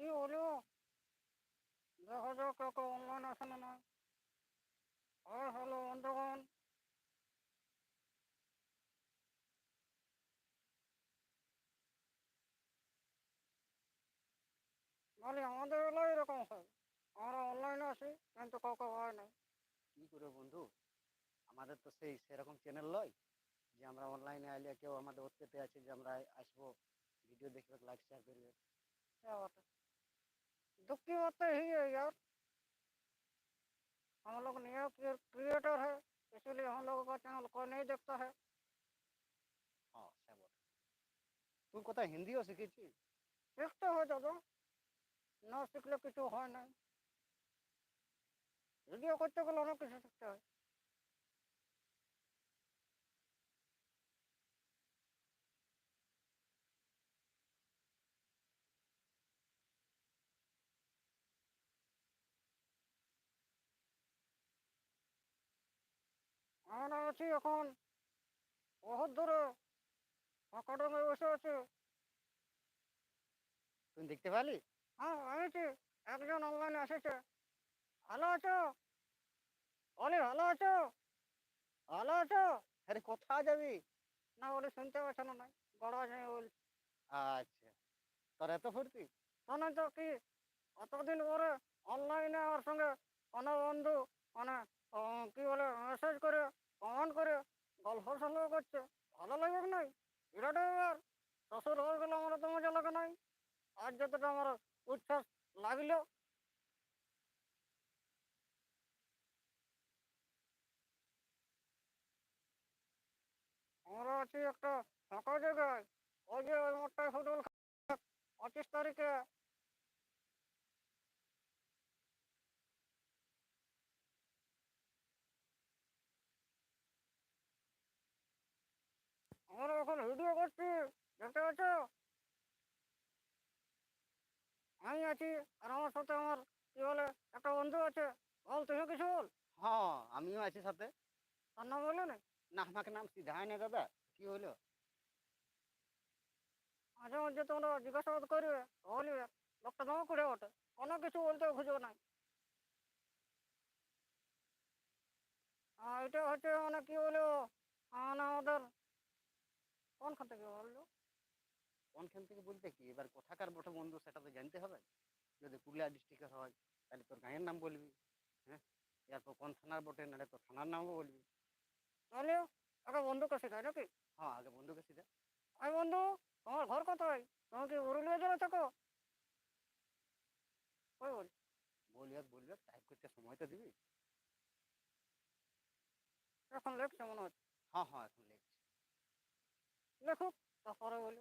কি হলো? দেখা যাক কাকা অনলাইন আছে না না আর হ্যালো বন্ধুগণ বলি আমাদের এলাকায় এরকম হয়। আমরা অনলাইনে আছি কিন্তু কাউকে হয় না কি করে বন্ধু? আমাদের তো সেই সেরকম চ্যানেল নয় যে আমরা অনলাইনে আইলে কেউ আমাদের ওতে আছে যে আমরা আসব ভিডিও দেখবে লাইক শেয়ার করবে। दुखी होते ही है यार। हम लोग नया क्रिएटर है इसीलिए हम लोगों का चैनल कोई नहीं देखता है। हाँ, तू कता हिंदी हो सीखी थी? सीखते तो हो दादा ना सीख ले कुछ तो हो नहीं। वीडियो करते गलो ना किसी सीखते है? আমরা আছি এখন। বহুত দূরে ফাঁকাডোঙ্গে বসে আছি। তুই দেখতে পালি হ্যাঁ আমিছি একজন অনলাইনে এসেছে। ভালো আছো? অলি ভালো আছো? ভালো আছো? আরে কোথায় যাবি? না বলে শুনতে পাচ্ছে না নাই। বড় আছে বল। আচ্ছা। তোর এত ফুর্তি? শোনো তো কি? অতদিন পরে অনলাইনে আমার সঙ্গে কোনো বন্ধু মানে কি বলে মেসেজ করে কমেন্ট করে গল্প সল্প করছে। ভালো লাগবে নাই? বিরাট ব্যাপার। শ্বশুর হয়ে গেলে আমার তো মজা লাগে নাই। আর যতটা আমার উচ্ছ্বাস লাগল। আমরা আছি একটা ফাঁকা জায়গায়। ওই যে ওই মোটটায় ফুটবল পঁচিশ তারিখে আমরা এখন ভিডিও করছি দেখতে পাচ্ছ? আমি আছি আর আমার সাথে আমার কি বলে একটা বন্ধু আছে। বল তুই কিছু বল? হ্যাঁ আমিও আছি সাথে। তার নাম বলল না। না আমাকে নাম সিধাই না দাদা। কি হলো? মাঝে মাঝে তোমরা জিজ্ঞাসাবাদ করবে বলবে লোকটা তোমাকে করে ওঠে। কোনো কিছু বলতে খুঁজবে না আর এটা হচ্ছে মানে কি বলব মানে আমাদের কোনখান থেকে বলল? কোনখান থেকে বলতে কি? এবার কোথাকার বটে বন্ধু সেটা তো জানতে হবে। যদি পুরুলিয়া ডিস্ট্রিক্টের হয় তাহলে তোর গাঁয়ের নাম বলবি হ্যাঁ? এরপর কোন থানার বটে নাহলে তোর থানার নামও বলবি। তাহলে একটা বন্ধুকে শেখায় নাকি? হ্যাঁ আগে বন্ধুকে সিধা আই বন্ধু তোমার ঘর কোথায়? তুমি কি উরুলিয়া জেলা থাকো? ওই বল। বলবে বলবে টাইপ করতে সময় তো দিবি। এখন লেখছে মনে হচ্ছে? হ্যাঁ হ্যাঁ এখন লিখছি লেখুক তারপরে বলব।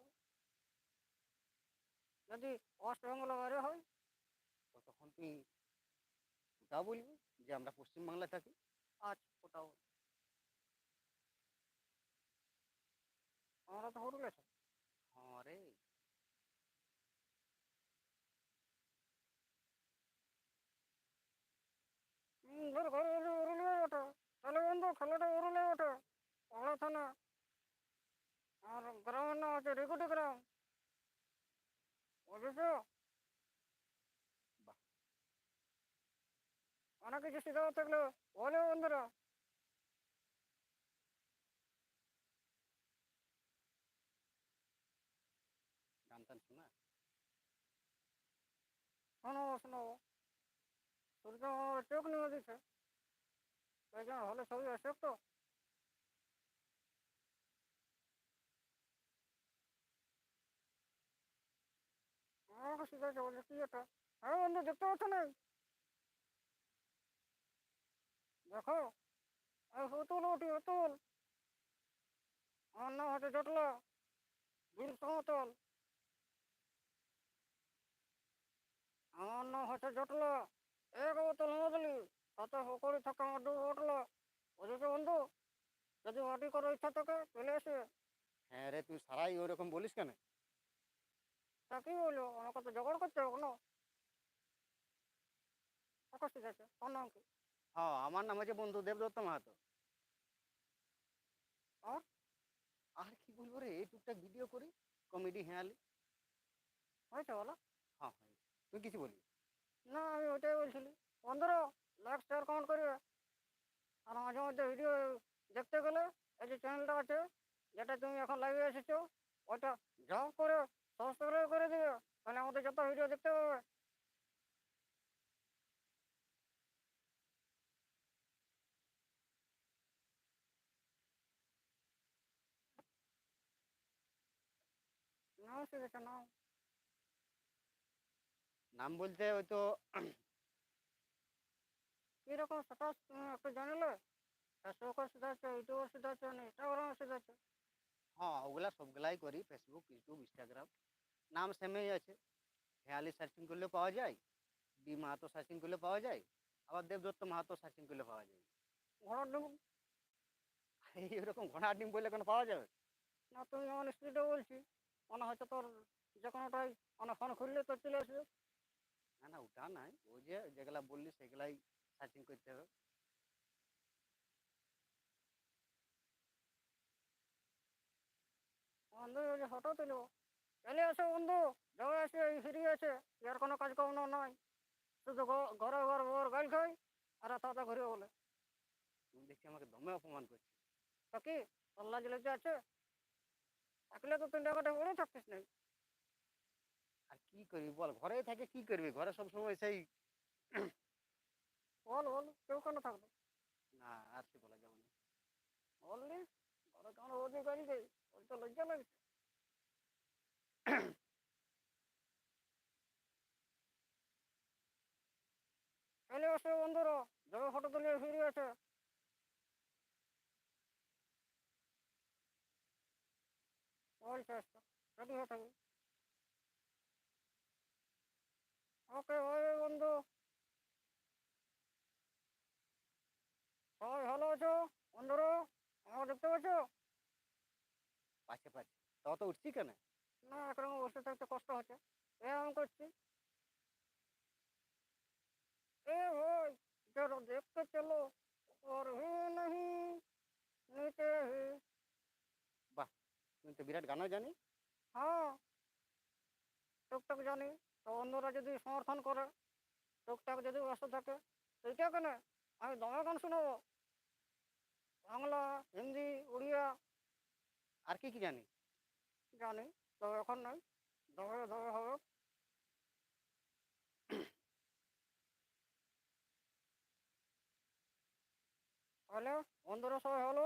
যদি ওয়েস্ট বেঙ্গল বাইরে হয় তখন তুই ওটাও বলবি যে আমরা পশ্চিমবাংলায় থাকি। আচ্ছা ওটাও। আমরা তো হুরুলে থাকি। হ্যাঁ রে। ধর ঘরে বসে উরুলিয়া তাহলে বন্ধু, খেলাটা উরুলিয়া ওঠে পড়া থানা। আর গ্রামের নাম আছে রেগুটি গ্রাম। বুঝেছ। অনেক কিছু শিখাবার থাকলে বলে বন্ধুরা। গান টান শোনা? শোনাবো শোনাবো সূর্য আমার চোখ নিয়ে দিচ্ছে তাই জন্য হলে ছবি আসে তো। আমাকে শিখাচ্ছে বলছে কি এটা? হ্যাঁ বন্ধু, দেখতে পাচ্ছ না? দেখো হতুল ওটি হতুল আমার নাম হচ্ছে জটলা বিল সমতল। আমার নাম হচ্ছে জটলা এক বোতল মদলি সাথে হকরি থাকা আমার দু বোতল বুঝেছ বন্ধু? যদি মাটি করার ইচ্ছা থাকে, চলে এসে হ্যাঁ রে, তুই সারাই ওরকম বলিস কেন? তা কি বলব আমাকে তো জোগাড় করতে হবে না আকাশ ঠিক আছে তোর নাম কি হ্যাঁ আমার নাম হচ্ছে বন্ধু দেবদত্ত মাহাতো। আর? আর কি বলব রে এই টুকটাক ভিডিও করি কমেডি হেঁয়ালি। হয়েছে বলো? হ্যাঁ হ্যাঁ তুই কিছু বলবি? না আমি ওইটাই বলছিলি। বন্ধুরা লাইক শেয়ার কমেন্ট করবে। আর মাঝে মধ্যে ভিডিও দেখতে গেলে এই যে চ্যানেলটা আছে যেটা তুমি এখন লাইভে এসেছ ওইটা যাও করে সাবস্ক্রাইব করে দিবে। তাহলে আমাদের যত ভিডিও দেখতে পাবে। নাও শিখেছে নাও নাম বলতে ওই তো কীরকম সেটা তুমি একটু জানিলে ফেসবুকও শিখাচ্ছে ইউটিউবও শিখাচ্ছে ইনস্টাগ্রামও শিখাচ্ছে হ্যাঁ ওগুলা সবগুলাই করি ফেসবুক ইউটিউব ইনস্টাগ্রাম নাম সেমেই আছে। হেয়ালি সার্চিং করলে পাওয়া যায়, বি মাহাতো সার্চিং করলে পাওয়া যায়, আবার দেবদত্ত মাহাতো সার্চিং করলে পাওয়া যায়। ঘোড়ার ডিম? এইরকম ঘোড়া ডিম বললে কোনো পাওয়া যাবে? না, তুমি আমার স্ত্রীটা বলছি। মনে হয়তো তোর যে কোনোটাই মানে ফোন খুললে তোর চলে আসবে। না না, ওটা নাই। ওই যে যেগুলা বললি সেগুলাই সার্চিং করতে হবে। ফটো তুলব চলে আসো বন্ধু যাবে আসে এই ফ্রি আছে এর কোনো কাজ কাম নাই। শুধু ঘরে ঘর ঘর গাল খাই আর তাতা ঘুরে বলে। তুমি দেখছি আমাকে দমে অপমান করছি। তো কি জিলে যে আছে থাকলে তো তিনটা কাটে বলে থাকতিস নাই আর কি করবি বল ঘরেই থাকে কি করবি? ঘরে সবসময় সেই বল বল কেউ কেন থাকবে? না আর কি বলা যাবে না। বললি ঘরে কেমন গাড়ি দেয় ওই তো লজ্জা লাগছে। চলে আসে বন্ধুরা যাবে ফটো তুলে ফিরে আছে ওকে ওই বন্ধু। সবাই ভালো আছো? বন্ধুরা, আমাকে দেখতে পাচ্ছ? পাচ্ছে পাচ্ছে তাও তো উঠছি কেন? না একরকম বসে থাকতে কষ্ট হচ্ছে ব্যায়াম করছি এ ভাই जरा देख के चलो और ही नहीं नीचे ही তুমি তো বিরাট গানও জানি হ্যাঁ টুকটাক জানি তো অন্যরা যদি সমর্থন করে টুকটাক যদি ব্যস্ত থাকে সেইটা কেন আমি দমে গান শোনাবো বাংলা হিন্দি উড়িয়া আর কি কি জানি জানি তবে এখন নাই দমে দমে হবে তাহলে বন্ধুরা সবাই হলো।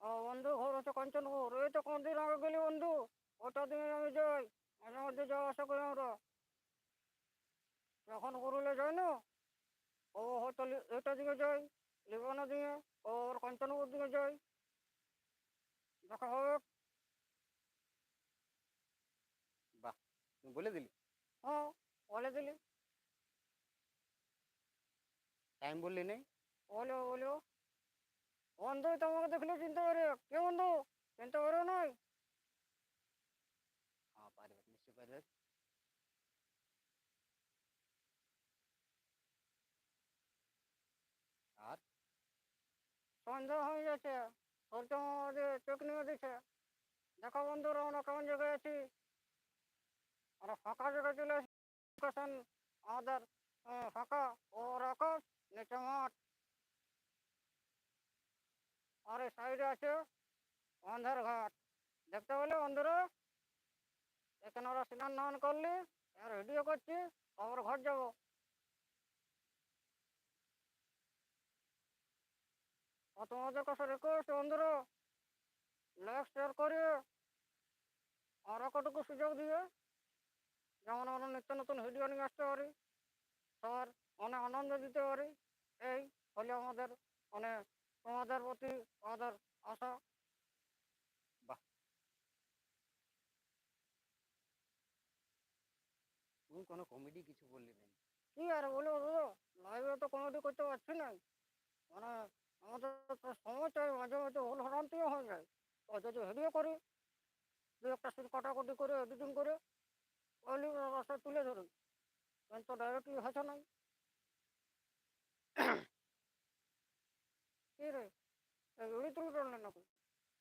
ও বন্ধু, ঘর হচ্ছে কাঞ্চনপুর এই তো কোনদিন আগে গেলি বন্ধু? ওটা দিনে আমি যাই? মাঝে মধ্যে যাওয়া আসা করি আমরা। যখন গরুলে যাই না? ও হয়তো এটা দিকে যাই লিবানা দিয়ে ওর কাঞ্চনপুর দিকে যাই। দেখা হবে তুমি বলে দিলি। হ্যাঁ বলে দিলি। টাইম বললি নেই। বলো বলো। বন্ধু তোমাকে দেখলে চিনতে পারে। কে বন্ধু? চিনতে পারো নয় হ্যাঁ পারবে নিশ্চয় পারবে আর? সন্ধ্যা হয়ে যাচ্ছে চোখ নিয়ে দিচ্ছে দেখো বন্ধুরা আমরা কেমন জায়গায় আছি আমরা ফাঁকা জায়গায় চলে লোকেশন আমাদের ফাঁকা ওর আকাশ নিচে মাঠ আর এই সাইডে আছে অন্ধার ঘাট দেখতে পেলে বন্ধুরা এখানে ওরা স্নান ধান করলি আর ভিডিও করছি আবার ঘর যাব আর তোমাদের কাছে রিকোয়েস্ট বন্ধুরা? লাইক শেয়ার করে আর কতটুকু সুযোগ দিয়ে যেমন আমরা নিত্য নতুন ভিডিও নিয়ে আসতে পারি সবার অনেক আনন্দ দিতে পারি। এই হলে আমাদের মানে তোমাদের প্রতি আমাদের আশা। তুমি কোনো কমেডি কিছু বললি নেই কি আর দাদা লাইভে তো কমেডি করতে পারছি না। মানে আমাদের তো সময় চাই মাঝে মাঝে ভুল ভ্রান্তিও হয়ে যায়। তো যদি ভিডিও করি দু একটা সিট কাটাকুটি করে এডিটিং করে ওইলি রাস্তায় তুলে ধরি। কিন্তু ডাইরেক্টলি হচ্ছে না। কি রে? উড়ি তুলে টানলে নাকি?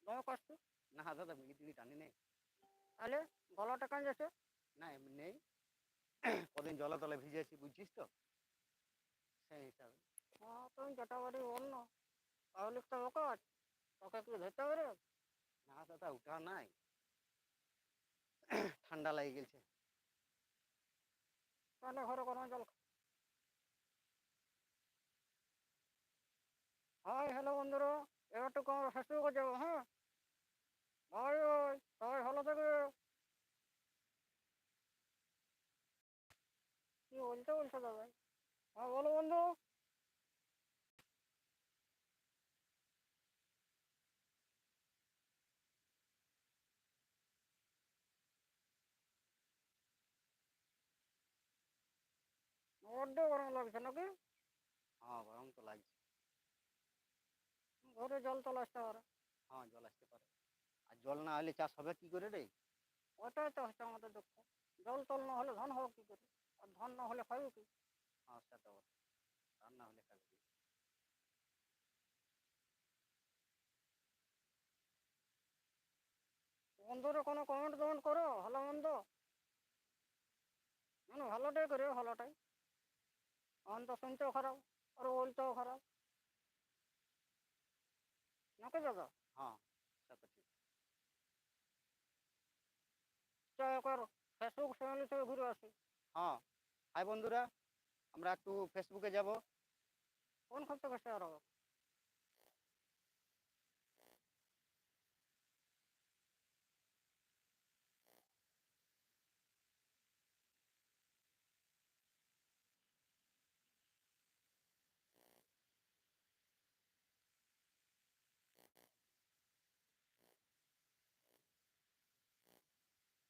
দমে কাটছি? না দাদা বিড়ি টিড়ি টানি নেই। তাহলে গলাটা কান যাচ্ছে? না এমনি নেই। কদিন জলে তলে ভিজেছি বুঝছিস তো? সেই হিসাবে। হ্যাঁ তুমি যেটা বাড়ি বল তাহলে তো কাজ তোকে কি ধরতে পারে না দাদা ওটা নাই। ঠান্ডা লেগে গেছে। তাহলে ঘরে গরম জল। হাই হ্যালো বন্ধুরা এবারটুকু আমরা ফেসবুকে যাব হ্যাঁ বাই বাই সবাই ভালো থাকবে কি বলতে বলছো দাদা? হ্যাঁ বলো বন্ধু। বড্ড গরম লাগছে নাকি? হ্যাঁ গরম তো লাগছে। ঘরে জল তোলা আসতে পারে। হ্যাঁ জল আসতে পারে। আর জল না হলে চাষ হবে কি করে রে? ওটাই তো হচ্ছে আমাদের দুঃখ। জল তল না হলে ধান হবে কি করে? আর ধান না হলে খাবে কি? হ্যাঁ সেটা বটে। রান্না হলে খাবে কি? বন্ধুরা কোনো কমেন্ট টমেন্ট করো? ভালো মন্দ? মানে ভালোটাই করে ভালোটাই এখন তো শুনতেও খারাপ আর বলতেও খারাপ। নাকি দাদা? হ্যাঁ সেটা ঠিক। চাই একবার ফেসবুক ফ্যামিলি থেকে ঘুরে আসি। হ্যাঁ হাই বন্ধুরা আমরা একটু ফেসবুকে যাব। কোন গেছে আর?